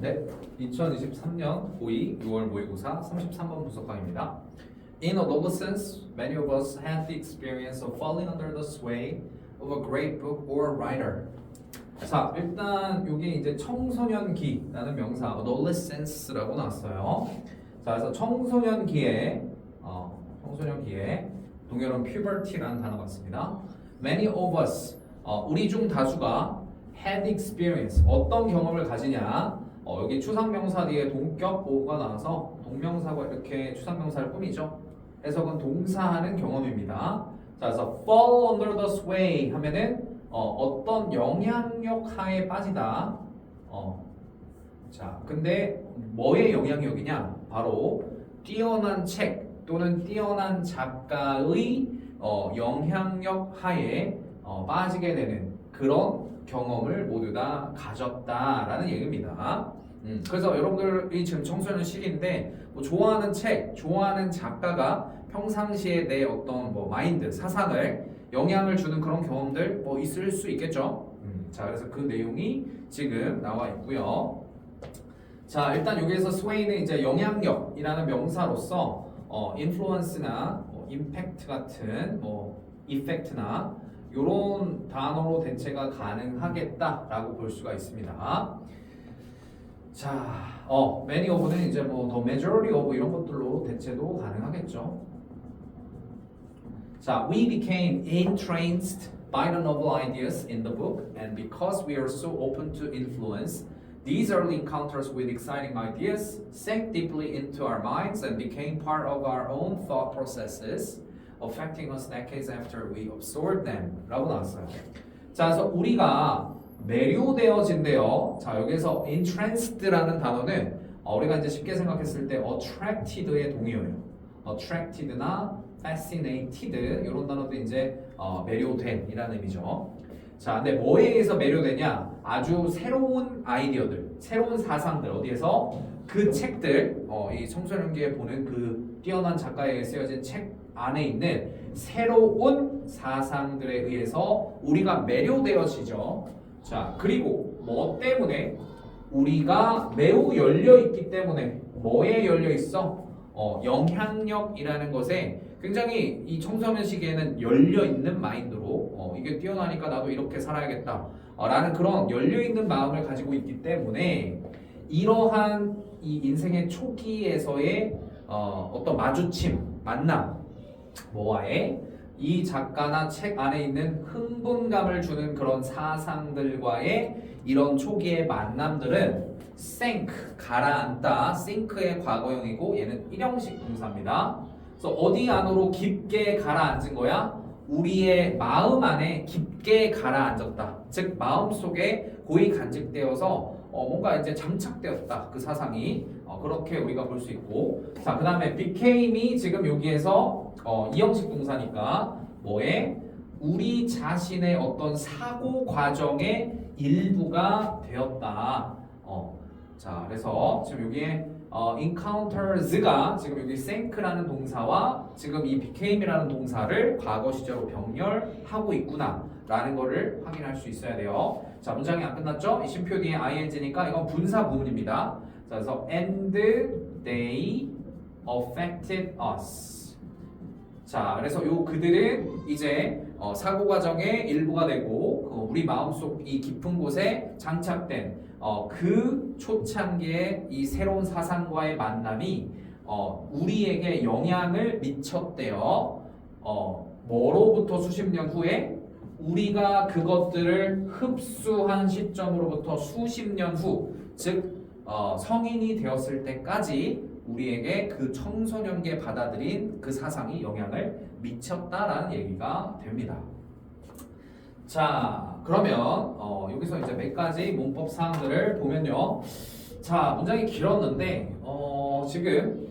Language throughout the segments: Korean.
네, 2023년 고2 6월 모의고사 33번 분석강입니다. In adolescence, many of us had the experience of falling under the sway of a great book or writer. 자, 일단 이게 이제 청소년기라는 명사 adolescence라고 나왔어요. 자, 그래서 청소년기에 어, 청소년기에 동요는 puberty라는 단어가 있습니다. Many of us, 어, 우리 중 다수가 had experience, 어떤 경험을 가지냐? 어, 여기 추상명사 뒤에 동격 보호가 나와서 동명사가 이렇게 추상명사를 꾸미죠. 해석은 동사하는 경험입니다. 자, 그래서 fall under the sway 하면은 어, 떤 영향력 하에 빠지다. 어, 자, 근데 뭐의 영향력이냐? 바로 뛰어난 책 또는 뛰어난 작가의 어, 영향력 하에 어, 빠지게 되는 그런 경험을 모두 다 가졌다라는 얘기입니다. 음, 그래서 여러분들이 지금 청소년 시기인데 뭐 좋아하는 책, 좋아하는 작가가 평상시에 내 어떤 뭐 마인드, 사상을 영향을 주는 그런 경험들 뭐 있을 수 있겠죠. 음, 자, 그래서 그 내용이 지금 나와 있고요. 자, 일단 여기에서 sway는 이제 영향력이라는 명사로서 어, influence나 뭐 impact 같은 뭐 effect나 이런 단어로 대체가 가능하겠다라고 볼 수가 있습니다. 자, 어, many of는 이제 뭐 the majority of 이런 것들로 대체도 가능하겠죠. 자, we became entranced by the novel ideas in the book, and because we are so open to influence, these early encounters with exciting ideas sank deeply into our minds and became part of our own thought processes, affecting us decades after we absorbed them. 라고 나왔어요. 자, 그래서 우리가 매료되어진대요. 자, 여기서 entranced라는 단어는 어, 우리가 이제 쉽게 생각했을 때 attracted의 동의어예요. attracted나 fascinated 이런 단어도 이제 어, 매료된이라는 의미죠. 자, 근데 뭐에 의해서 매료되냐? 아주 새로운 아이디어들, 새로운 사상들 어디에서 그 책들, 어, 이 청소년기에 보는 그 뛰어난 작가에 쓰여진 책 안에 있는 새로운 사상들에 의해서 우리가 매료되어지죠. 자, 그리고 뭐 때문에 우리가 매우 열려 있기 때문에 뭐에 열려 있어? 어, 영향력이라는 것에 굉장히 이 청소년 시기에는 열려 있는 마인드로 어, 이게 뛰어나니까 나도 이렇게 살아야겠다 어, 라는 그런 열려 있는 마음을 가지고 있기 때문에 이러한 이 인생의 초기에서의 어, 어떤 마주침, 만남 뭐와의 이 작가나 책 안에 있는 흥분감을 주는 그런 사상들과의 이런 초기의 만남들은 sink 가라앉다 sink의 과거형이고 얘는 일형식 동사입니다. 그래서 어디 안으로 깊게 가라앉은 거야? 우리의 마음 안에 깊게 가라앉았다. 즉 마음 속에 고이 간직되어서 어, 뭔가 이제 장착되었다. 그 사상이 어, 그렇게 우리가 볼 수 있고 자 그 다음에 became이 지금 여기에서 어, 이형식 동사니까 뭐에 우리 자신의 어떤 사고 과정의 일부가 되었다. 어, 자 그래서 지금 여기에 어, encounters가 지금 여기 sink라는 동사와 지금 이 became이라는 동사를 과거 시제로 병렬하고 있구나 라는 거를 확인할 수 있어야 돼요. 자 문장이 안 끝났죠? 이 쉼표 뒤에 ing니까 이건 분사 부분입니다. 자 그래서 and they affected us. 자 그래서 요 그들은 이제 어, 사고 과정의 일부가 되고 그 우리 마음속 이 깊은 곳에 장착된 어, 그 초창기의 이 새로운 사상과의 만남이 어, 우리에게 영향을 미쳤대요. 어, 뭐로부터 수십 년 후에 우리가 그것들을 흡수한 시점으로부터 수십 년 후, 즉 어, 성인이 되었을 때까지 우리에게 그 청소년기에 받아들인 그 사상이 영향을 미쳤다라는 얘기가 됩니다. 자, 그러면 어, 여기서 이제 몇 가지 문법 사항들을 보면요. 자, 문장이 길었는데 어, 지금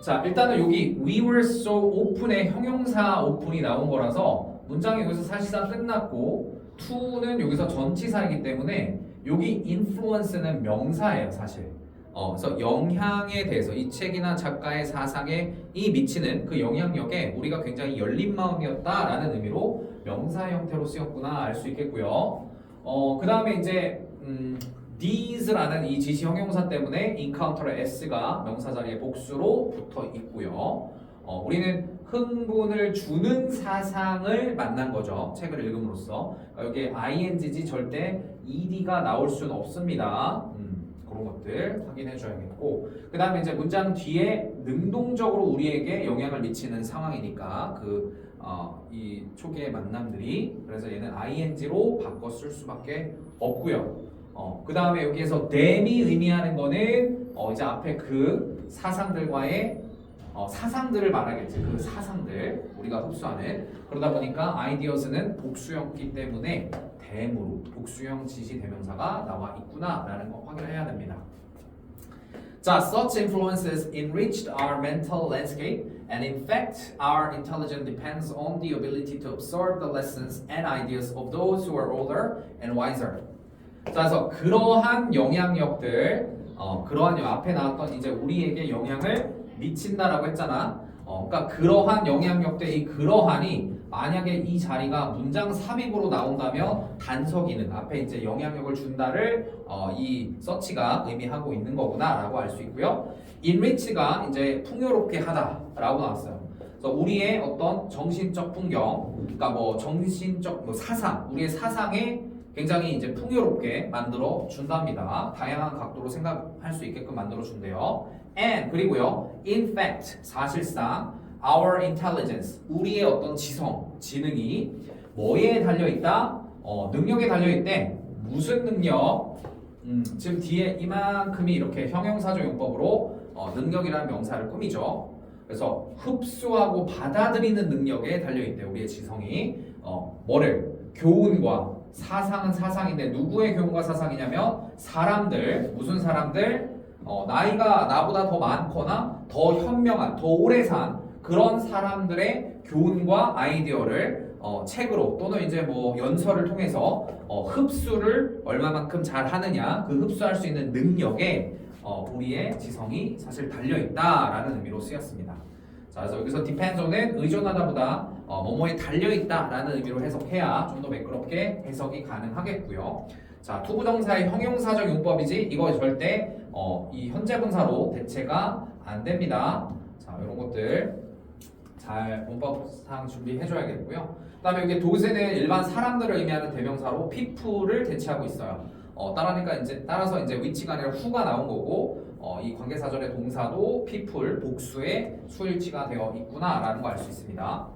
자, 일단은 여기 we were so open의 형용사 open이 나온 거라서 문장이 여기서 사실상 끝났고 to는 여기서 전치사이기 때문에 여기 influence는 명사예요, 사실. 어, 그래서 영향에 대해서 이 책이나 작가의 사상에 이 미치는 그 영향력에 우리가 굉장히 열린 마음이었다라는 의미로 명사 형태로 쓰였구나 알 수 있겠고요. 어, 그 다음에 이제 음, these라는 이 지시 형용사 때문에 encounter의 s가 명사 자리에 복수로 붙어 있고요. 어, 우리는 흥분을 주는 사상을 만난 거죠. 책을 읽음으로써 그러니까 여기에 ing지 절대 ed가 나올 수는 없습니다. 음, 그런 것들 확인해 줘야겠고 그 다음에 이제 문장 뒤에 능동적으로 우리에게 영향을 미치는 상황이니까 그 어, 이 초기의 만남들이 그래서 얘는 ing로 바꿔 쓸 수밖에 없고요. 어, 그 다음에 여기에서 them이 의미하는 거는 어, 이제 앞에 그 사상들과의 어, 사상들을 말하겠지. 그 사상들 우리가 흡수하는 그러다 보니까 ideas는 복수형이기 때문에 them으로 복수형 지시 대명사가 나와 있구나라는 거 확인해야 됩니다. 자, such influences enriched our mental landscape, and in fact, our intelligence depends on the ability to absorb the lessons and ideas of those who are older and wiser. 자, 그래서 그러한 영향력들, 어, 그러한 영- 앞에 나왔던 이제 우리에게 영향을 미친다라고 했잖아. 어, 그러니까 그러한 영향력들이 그러하니 만약에 이 자리가 문장 삽입으로 나온다면 단서 기능 앞에 이제 영향력을 준다를 어, 이 서치가 의미하고 있는 거구나라고 알 수 있고요. enrich가 이제 풍요롭게 하다라고 나왔어요. 그래서 우리의 어떤 정신적 풍경, 그러니까 뭐 정신적 뭐 사상, 우리의 사상에 굉장히 이제 풍요롭게 만들어 준답니다. 다양한 각도로 생각할 수 있게끔 만들어 준대요. And 그리고요, in fact 사실상 our intelligence 우리의 어떤 지성, 지능이 뭐에 달려 있다? 어, 능력에 달려 있대. 무슨 능력? 음, 지금 뒤에 이만큼이 이렇게 형용사적 용법으로 어, 능력이라는 명사를 꾸미죠. 그래서 흡수하고 받아들이는 능력에 달려 있대. 우리의 지성이 어, 뭐를 교훈과 사상은 사상인데 누구의 교훈과 사상이냐면 사람들 무슨 사람들 어, 나이가 나보다 더 많거나 더 현명한 더 오래 산 그런 사람들의 교훈과 아이디어를 어, 책으로 또는 이제 뭐 연설을 통해서 어, 흡수를 얼마만큼 잘 하느냐 그 흡수할 수 있는 능력에 어, 우리의 지성이 사실 달려 있다라는 의미로 쓰였습니다. 자, 그래서 여기서 on은 의존하다보다 어, 뭐뭐에 달려 있다라는 의미로 해석해야 좀 더 매끄럽게 해석이 가능하겠고요. 자, 투부정사의 형용사적 용법이지 이거 절대 어, 이 현재 분사로 대체가 안 됩니다. 자, 이런 것들 잘 문법상 준비해 줘야겠고요. 그 다음에 여기 도세는 일반 사람들을 의미하는 대명사로 people을 대체하고 있어요. 어, 따라니까 이제 따라서 이제 위치가 아니라 후가 나온 거고 어, 이 관계사절의 동사도 people 복수의 수일치가 되어 있구나라는 거 알 수 있습니다.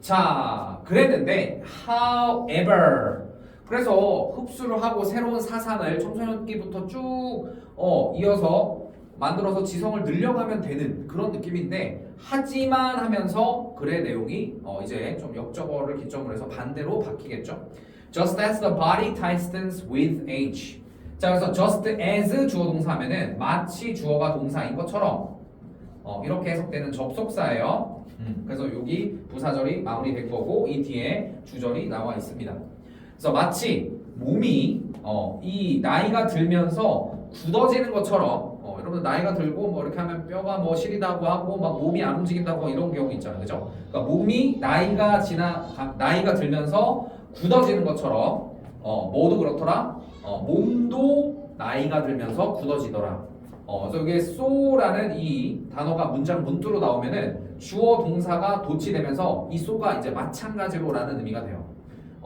자, 그랬는데 however 그래서 흡수를 하고 새로운 사상을 청소년기부터 쭉 어, 이어서 만들어서 지성을 늘려가면 되는 그런 느낌인데 하지만 하면서 글의 내용이 어, 이제 좀 역적어를 기점으로 해서 반대로 바뀌겠죠. Just as the body tightens with age. 자 그래서 just as 주어 동사하면은 마치 주어가 동사인 것처럼 어, 이렇게 해석되는 접속사예요. 음, 그래서 여기 부사절이 마무리될 거고 이 뒤에 주절이 나와 있습니다. 그래서 마치 몸이 어, 이 나이가 들면서 굳어지는 것처럼 어, 여러분 나이가 들고 뭐 이렇게 하면 뼈가 뭐 시리다고 하고 막 몸이 안 움직인다고 이런 경우 있잖아요, 그죠? 그러니까 몸이 나이가 지나 가- 나이가 들면서 굳어지는 것처럼 어, 모두 그렇더라. 어, 몸도 나이가 들면서 굳어지더라. 어, 그래서 여기에 so라는 이 단어가 문장 문두로 나오면은 주어 동사가 도치되면서 이 so가 이제 마찬가지로라는 의미가 돼요.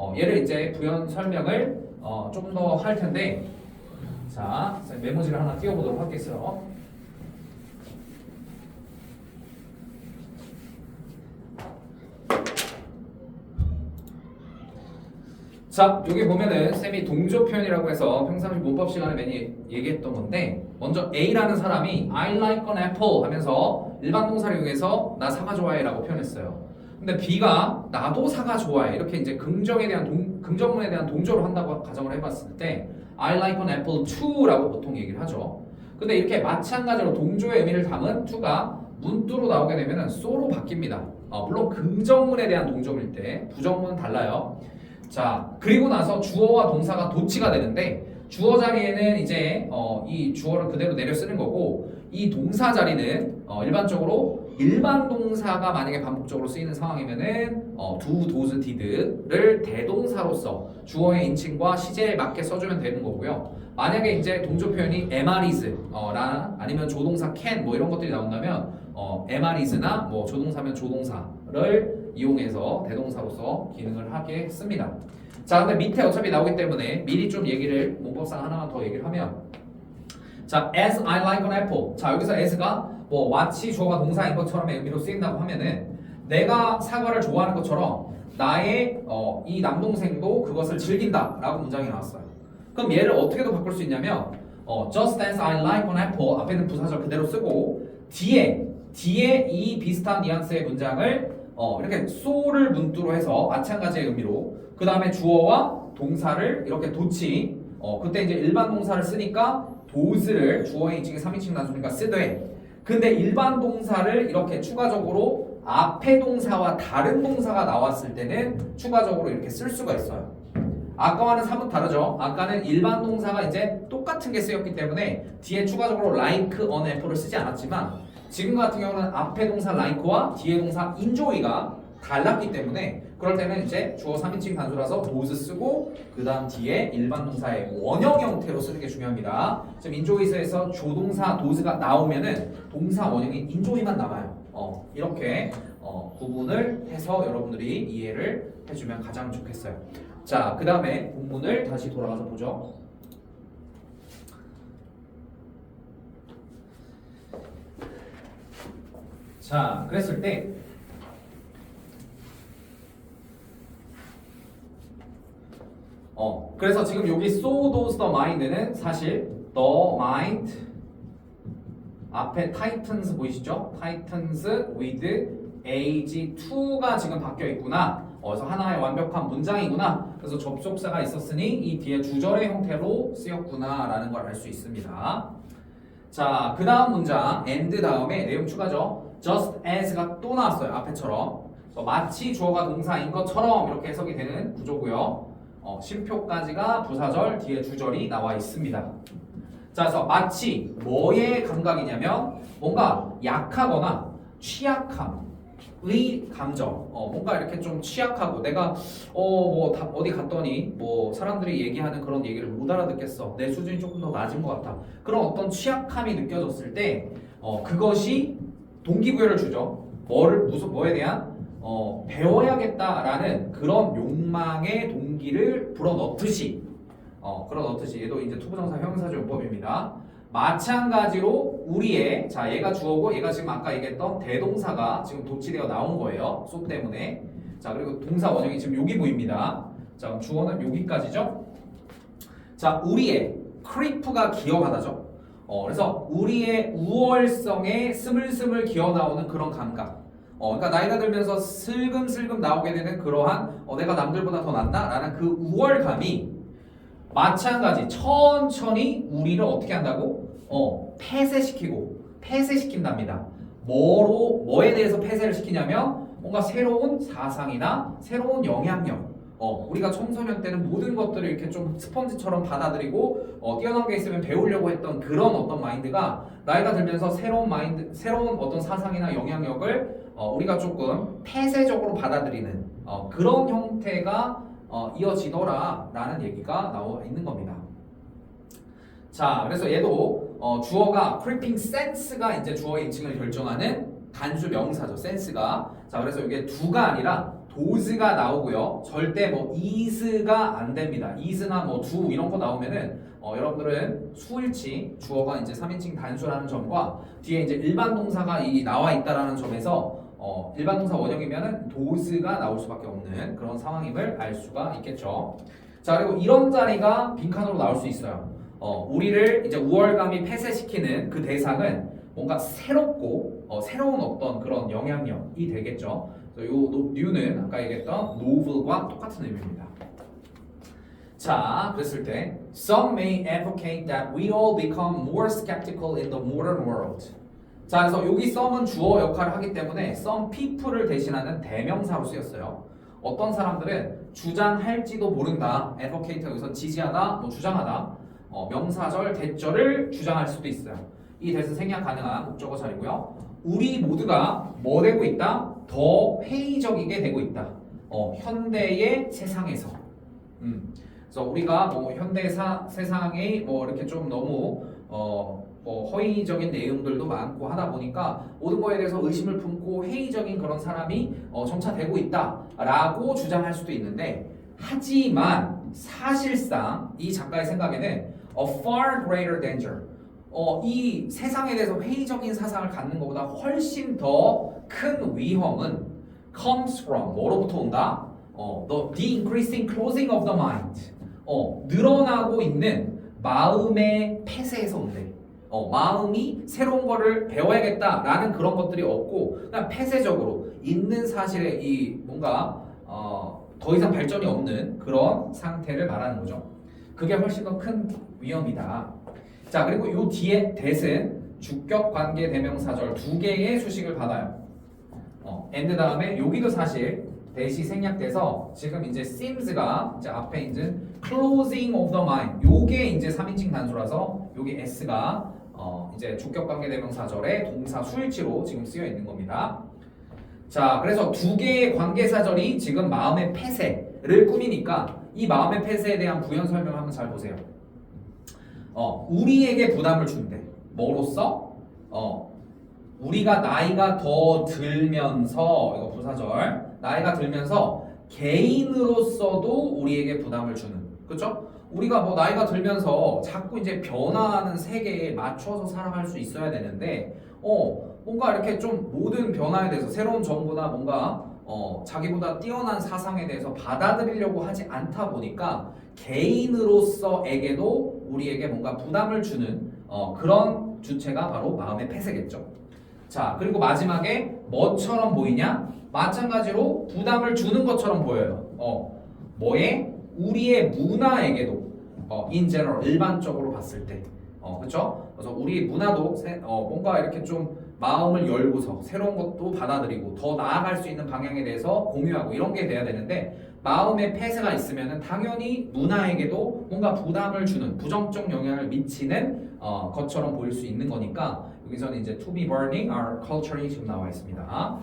어, 얘를 이제 부연 설명을 어, 좀더할 텐데 자 메모지를 하나 띄워보도록 하겠어요. 자 여기 보면은 쌤이 동조 표현이라고 해서 평상시 문법 시간에 많이 얘기했던 건데 먼저 A라는 사람이 I like an apple 하면서 일반 동사를 이용해서 나 사과 좋아해라고 표현했어요. 근데 B가 나도 사과 좋아해 이렇게 이제 긍정에 대한 동, 긍정문에 대한 동조를 한다고 가정을 해봤을 때 I like an apple too라고 보통 얘기를 하죠. 근데 이렇게 마찬가지로 동조의 의미를 담은 to가 문두로 나오게 되면은 so로 바뀝니다. 어, 물론 긍정문에 대한 동조일 때 부정문은 달라요. 자 그리고 나서 주어와 동사가 도치가 되는데 주어 자리에는 이제 어, 이 주어를 그대로 내려 쓰는 거고 이 동사 자리는 어, 일반적으로 일반 동사가 만약에 반복적으로 쓰이는 상황이면은 어, 두 도즈 디드를 대동사로서 주어의 인칭과 시제에 맞게 써주면 되는 거고요. 만약에 이제 동조 표현이 MR이즈 어, 라 아니면 조동사 can 뭐 이런 것들이 나온다면 어, MR이즈나 뭐 조동사면 조동사를 이용해서 대동사로서 기능을 하게 씁니다. 자, 근데 밑에 어차피 나오기 때문에 미리 좀 얘기를 문법상 하나만 더 얘기를 하면 자, as I like an apple. 자, 여기서 as가 뭐 마치 주어가 동사인 것처럼의 의미로 쓰인다고 하면은 내가 사과를 좋아하는 것처럼 나의 어, 이 남동생도 그것을 즐긴다라고 문장이 나왔어요. 그럼 얘를 어떻게도 바꿀 수 있냐면 어, just as I like an apple 앞에는 부사절 그대로 쓰고 뒤에 뒤에 이 비슷한 뉘앙스의 문장을 어, 이렇게 so를 문두로 해서 마찬가지의 의미로 그 다음에 주어와 동사를 이렇게 도치 어, 그때 이제 일반 동사를 쓰니까 도스를 주어의 인칭이 3인칭 단수니까 쓰되 근데 일반 동사를 이렇게 추가적으로 앞에 동사와 다른 동사가 나왔을 때는 추가적으로 이렇게 쓸 수가 있어요. 아까와는 사뭇 다르죠. 아까는 일반 동사가 이제 똑같은 게 쓰였기 때문에 뒤에 추가적으로 like on apple을 쓰지 않았지만 지금 같은 경우는 앞에 동사 like와 뒤에 동사 enjoy가 달랐기 때문에 그럴 때는 이제 주어 3인칭 단수라서 does 쓰고 그 다음 뒤에 일반 동사의 원형 형태로 쓰는 게 중요합니다. 지금 enjoys에서 조동사 dos가 나오면은 동사 원형인 enjoy만 남아요. 어, 이렇게 어, 구분을 해서 여러분들이 이해를 해주면 가장 좋겠어요. 자, 그 다음에 본문을 다시 돌아가서 보죠. 자, 그랬을 때 어, 그래서 지금 여기 so does the mind는 사실 the mind 앞에 titans 보이시죠? titans with age 2가 지금 바뀌어 있구나. 어, 그래서 하나의 완벽한 문장이구나. 그래서 접속사가 있었으니 이 뒤에 주절의 형태로 쓰였구나라는 걸 알 수 있습니다. 자, 그 다음 문장 and 다음에 내용 추가죠. Just as가 또 나왔어요. 앞에처럼. 마치 주어가 동사인 것처럼 이렇게 해석이 되는 구조고요. 어, 심표까지가 부사절 뒤에 주절이 나와 있습니다. 자, 그래서 마치 뭐의 감각이냐면 뭔가 약하거나 취약함의 감정. 어, 뭔가 이렇게 좀 취약하고 내가 어뭐 어디 갔더니 뭐 사람들이 얘기하는 그런 얘기를 못 알아듣겠어. 내 수준이 조금 더 낮은 것 같아. 그런 어떤 취약함이 느껴졌을 때 어, 그것이 동기부여를 주죠. 뭐를 무슨 뭐에 대한 어, 배워야겠다라는 그런 욕망의 동기를 불어넣듯이 어, 불어넣듯이 얘도 이제 투부정사 형용사조 용법입니다. 마찬가지로 우리의 자 얘가 주어고 얘가 지금 아까 얘기했던 대동사가 지금 도치되어 나온 거예요. 소 때문에 자 그리고 동사 원형이 지금 여기 보입니다. 자 주어는 여기까지죠. 자 우리의 크리프가 기어가다죠. 어, 그래서 우리의 우월성에 스물스물 기어 나오는 그런 감각. 어, 그러니까 나이가 들면서 슬금슬금 나오게 되는 그러한 어, 내가 남들보다 더 낫다라는 그 우월감이 마찬가지 천천히 우리를 어떻게 한다고? 어, 폐쇄시키고 폐쇄시킨답니다. 뭐로 뭐에 대해서 폐쇄를 시키냐면 뭔가 새로운 사상이나 새로운 영향력. 어, 우리가 청소년 때는 모든 것들을 이렇게 좀 스펀지처럼 받아들이고 어, 뛰어난 게 있으면 배우려고 했던 그런 어떤 마인드가 나이가 들면서 새로운 마인드, 새로운 어떤 사상이나 영향력을 어, 우리가 조금 폐쇄적으로 받아들이는 어, 그런 형태가 어, 이어지더라라는 얘기가 나와 있는 겁니다. 자, 그래서 얘도 어, 주어가 creeping sense가 이제 주어의 인칭을 결정하는 단수 명사죠. sense가. 자, 그래서 이게 두가 아니라 does가 나오고요. 절대 뭐 is가 안 됩니다. is나 뭐 do 이런 거 나오면은 어, 여러분들은 수일치 주어가 이제 3인칭 단수라는 점과 뒤에 이제 일반 동사가 이 나와 있다라는 점에서 어, 일반 동사 원형이면은 does가 나올 수밖에 없는 그런 상황임을 알 수가 있겠죠. 자, 그리고 이런 자리가 빈칸으로 나올 수 있어요. 어, 우리를 이제 우월감이 폐쇄시키는 그 대상은 뭔가 새롭고 어, 새로운 어떤 그런 영향력이 되겠죠. 노- new는 아까 얘기했던 novel과 똑같은 의미입니다. 자, 그랬을 때 some may advocate that we all become more skeptical in the modern world. 자, 그래서 여기 some은 주어 역할을 하기 때문에 some people을 대신하는 대명사로 쓰였어요. 어떤 사람들은 주장할지도 모른다. advocate 여기서 지지하다, 뭐 주장하다. 어, 명사절, 대절을 주장할 수도 있어요. 이 대신 생략 가능한 목적어 자리고요. 우리 모두가 뭐 되고 있다? 더 회의적이게 되고 있다. 어, 현대의 세상에서. 음. 그래서 우리가 뭐 현대 사, 세상에 뭐 이렇게 좀 너무 어, 뭐 허위적인 내용들도 많고 하다 보니까 모든 거에 대해서 의심을 품고 회의적인 그런 사람이 어, 점차 되고 있다라고 주장할 수도 있는데 하지만 사실상 이 작가의 생각에는 a far greater danger 어, 이 세상에 대해서 회의적인 사상을 갖는 것보다 훨씬 더 큰 위험은 comes from 뭐로부터 온다? 어, the, increasing closing of the mind. 어, 늘어나고 있는 마음의 폐쇄에서 온대. 어, 마음이 새로운 거를 배워야겠다라는 그런 것들이 없고 그냥 폐쇄적으로 있는 사실에 이 뭔가 어, 더 이상 발전이 없는 그런 상태를 말하는 거죠. 그게 훨씬 더 큰 위험이다. 자 그리고 요 뒤에 대은 주격 관계 대명사절 두 개의 수식을 받아요. 어, and 다음에 여기도 사실 대시 생략돼서 지금 이제 seems가 이제 앞에 있는 closing of the mind 요게 이제 3인칭 단수라서 요게 s가 어, 이제 주격 관계 대명사절의 동사 수일치로 지금 쓰여 있는 겁니다. 자, 그래서 두 개의 관계사절이 지금 마음의 폐쇄를 꾸미니까 이 마음의 폐쇄에 대한 부연 설명 한번 잘 보세요. 어, 우리에게 부담을 준대. 뭐로써? 어, 우리가 나이가 더 들면서 이거 부사절 나이가 들면서 개인으로서도 우리에게 부담을 주는 그죠? 우리가 뭐 나이가 들면서 자꾸 이제 변화하는 세계에 맞춰서 살아갈 수 있어야 되는데 어 뭔가 이렇게 좀 모든 변화에 대해서 새로운 정보나 뭔가 어 자기보다 뛰어난 사상에 대해서 받아들이려고 하지 않다 보니까 개인으로서에게도 우리에게 뭔가 부담을 주는 어 그런 주체가 바로 마음의 폐쇄겠죠. 자, 그리고 마지막에 뭐처럼 보이냐? 마찬가지로 부담을 주는 것처럼 보여요. 어, 뭐에? 우리의 문화에게도 어, in general 일반적으로 봤을 때, 어, 그렇죠? 그래서 우리 문화도 세, 어, 뭔가 이렇게 좀 마음을 열고서 새로운 것도 받아들이고 더 나아갈 수 있는 방향에 대해서 공유하고 이런 게 돼야 되는데 마음의 폐쇄가 있으면은 당연히 문화에게도 뭔가 부담을 주는 부정적 영향을 미치는 어, 것처럼 보일 수 있는 거니까 여기서는 이제 to be burning our culture이 지금 나와 있습니다.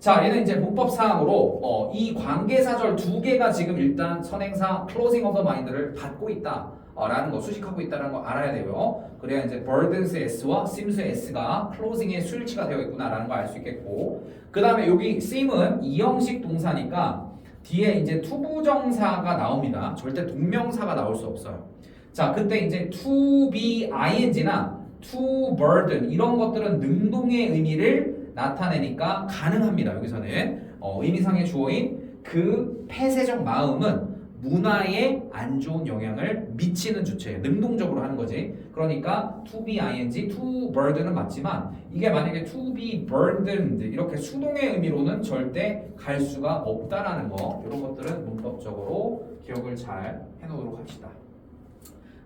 자, 얘는 이제 문법상으로 어, 이 관계사절 두 개가 지금 일단 선행사 closing of the mind를 받고 있다. 어, 라는 거 수식하고 있다는 거 알아야 돼요. 그래야 이제 burdens의 s와 sims의 s가 closing의 수일치가 되어 있구나라는 거 알 수 있겠고 그 다음에 여기 sim은 이형식 동사니까 뒤에 이제 투부정사가 나옵니다. 절대 동명사가 나올 수 없어요. 자, 그때 이제 to be ing나 to burden 이런 것들은 능동의 의미를 나타내니까 가능합니다. 여기서는 어, 의미상의 주어인 그 폐쇄적 마음은 문화에 안 좋은 영향을 미치는 주체예요. 능동적으로 하는 거지. 그러니까 to be ing, to burden은 맞지만 이게 만약에 to be burdened 이렇게 수동의 의미로는 절대 갈 수가 없다라는 거 이런 것들은 문법적으로 기억을 잘 해놓도록 합시다.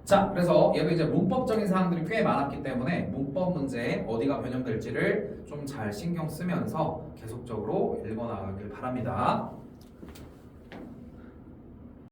자, 그래서 얘도 이제 문법적인 사항들이 꽤 많았기 때문에 문법 문제에 어디가 변형될지를 좀 잘 신경 쓰면서 계속적으로 읽어나가길 바랍니다.